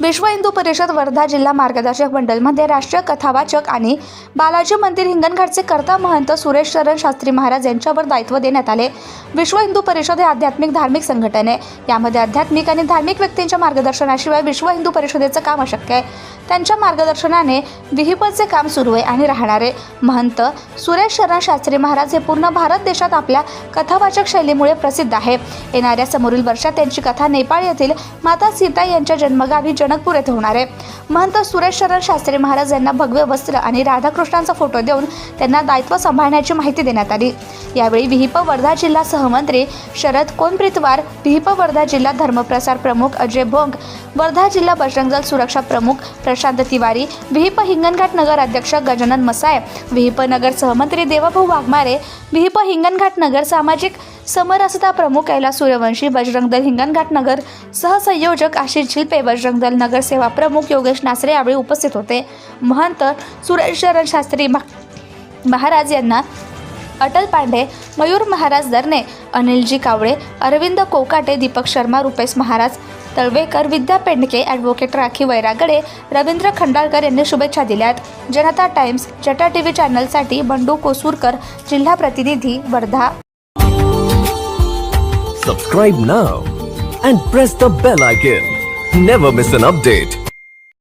विश्व हिंदू परिषद वर्धा जिल्हा मार्गदर्शक मंडळमध्ये राष्ट्रीय कथावाचक आणि बालाजी मंदिर हिंगणघाटचे कर्ता महंत सुरेश शरण शास्त्री महाराज यांच्यावर दायित्व देण्यात आले. विश्व हिंदू परिषद हे आध्यात्मिक धार्मिक संघटन आहे. यामध्ये आध्यात्मिक आणि धार्मिक व्यक्तींच्या मार्गदर्शनाशिवाय विश्व हिंदू परिषदेचं काम अशक्य आहे. त्यांच्या मार्गदर्शनाने विहिपचे काम सुरू आहे आणि राहणारे महंत सुरेश शरण शास्त्री महाराज हे पूर्ण भारत देशात आपल्या कथावाचक शैलीमुळे प्रसिद्ध आहे. येणाऱ्या समोरील वर्षात त्यांची कथा नेपाळ येथील माता सीता यांच्या जन्मगावी जनकपूर येथे होणार आहे. महंत सुरेश शरण शास्त्री महाराज यांना भगवे वस्त्र आणि राधाकृष्णांचा फोटो देऊन त्यांना दायित्व सांभाळण्याची माहिती देण्यात आली. यावेळी विहिप वर्धा जिल्हा सहमंत्री शरद कोनप्रीतवार विहिप वर्धा जिल्हा धर्मप्रसार प्रमुख अजय भोंग वर्धा जिल्हा बजरंगदल सुरक्षा प्रमुख प्रशांत तिवारी विहिप हिंगणघाट नगर अध्यक्ष गजानन मसाय विहिप नगर सहमंत्री देवाभाऊ वाघमारे विहिप हिंगणघाट नगर सामाजिक समरसता प्रमुख कैलास सूर्यवंशी बजरंग दल हिंगणघाट नगर सहसंयोजक आशिष झिल्पे बजरंग दल नगर सेवा प्रमुख योगेश नासरे यावेळी उपस्थित होते. महंत सुरेश शरण शास्त्री महा- महाराज यांना अटल पांडे मयूर महाराज दरने अनिलजी कावळे अरविंद कोकाटे दीपक शर्मा रुपेश महाराज तळवेकर विद्या पेंडके ॲडव्होकेट राखी वैरागडे रवींद्र खंडाळकर यांनी शुभेच्छा दिल्यात. जनता टाइम्स जटा टी व्ही चॅनलसाठी बंडू कोसूरकर जिल्हा प्रतिनिधी Wardha. Subscribe now and press the bell icon never miss an update